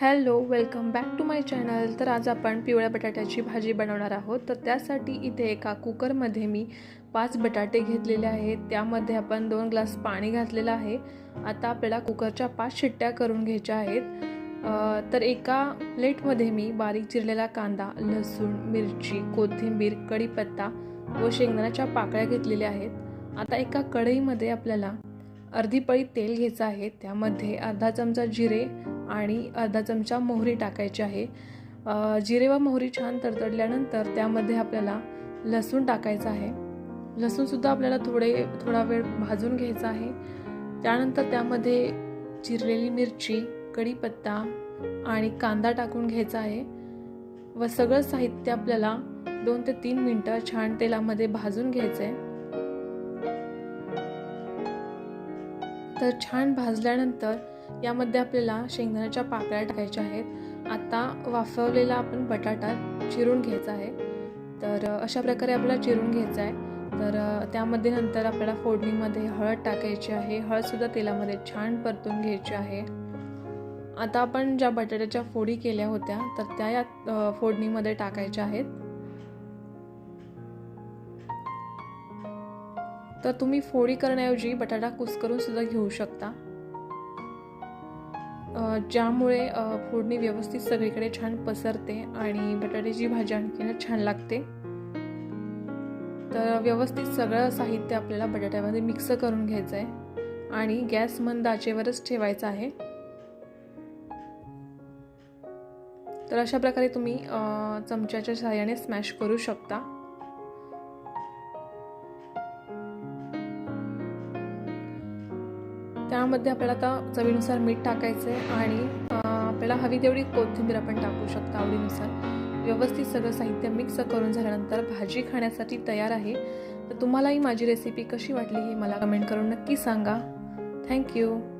Hello welcome back to my channel. तर आज आपण पिवळ्या बटाट्याची भाजी बनवणार आहोत. तर त्यासाठी इथे एका कुकरमध्ये मी पाच बटाटे घेतलेले आहेत. त्यामध्ये आपण दोन ग्लास पाणी घातलेलं आहे. आता आपल्याला कुकरच्या पाच शिट्ट्या करून घ्यायच्या आहेत. तर एका प्लेटमध्ये मी बारीक चिरलेला कांदा लसूण मिरची कोथिंबीर कढीपत्ता व शेंगदाण्याच्या पाकळ्या घेतलेल्या आहेत. आता एका कढईमध्ये आपल्याला अर्धी पळी तेल घ्यायचं आहे. त्यामध्ये अर्धा चमचा जिरे आणि अर्धा चमचा मोहरी टाकायची आहे. जिरे व मोहरी छान तडतडल्यानंतर त्यामध्ये आपल्याला लसूण टाकायचं आहे. लसूणसुद्धा आपल्याला थोडे थोडा वेळ भाजून घ्यायचा आहे. त्यानंतर त्यामध्ये चिरलेली मिरची कढीपत्ता आणि कांदा टाकून घ्यायचा आहे. व सगळं साहित्य आपल्याला दोन ते तीन मिनटं छान तेलामध्ये भाजून घ्यायचं आहे तर छान भाजल्यानंतर यामध्ये आपल्याला शेंगदाण्याच्या पाकळ्या टाकायच्या आहेत. आता वाफवलेला आपण बटाटा चिरून घ्यायचा आहे. तर अशा प्रकारे आपल्याला चिरून घ्यायचा आहे. तर त्यामध्ये नंतर आपल्याला फोडणीमध्ये हळद टाकायची आहे. हळदसुद्धा तेलामध्ये छान परतून घ्यायची आहे. आता आपण ज्या बटाट्याच्या फोडी केल्या होत्या तर त्या या फोडणीमध्ये टाकायच्या आहेत. तर तुम्ही फोडी करण्याऐवजी बटाटा कुस्करून सुद्धा घेऊ शकता. ज्यामुळे फोडणी व्यवस्थित सगळीकडे छान पसरते आणि बटाट्याची भाजी आणखीनच छान लागते. तर व्यवस्थित सगळं साहित्य आपल्याला बटाट्यामध्ये मिक्स करून घ्यायचं आहे आणि गॅस मंद आचेवरच ठेवायचा आहे. तर अशा प्रकारे तुम्ही चमच्याच्या सहाय्याने स्मॅश करू शकता. त्यामध्ये आपल्याला आता चवीनुसार मीठ टाकायचं आहे आणि आपल्याला हवी तेवढी कोथिंबीर आपण टाकू शकता आवडीनुसार. व्यवस्थित सगळं साहित्य मिक्स करून झाल्यानंतर भाजी खाण्यासाठी तयार आहे. तर तुम्हालाही माझी रेसिपी कशी वाटली हे मला कमेंट करून नक्की सांगा. थँक्यू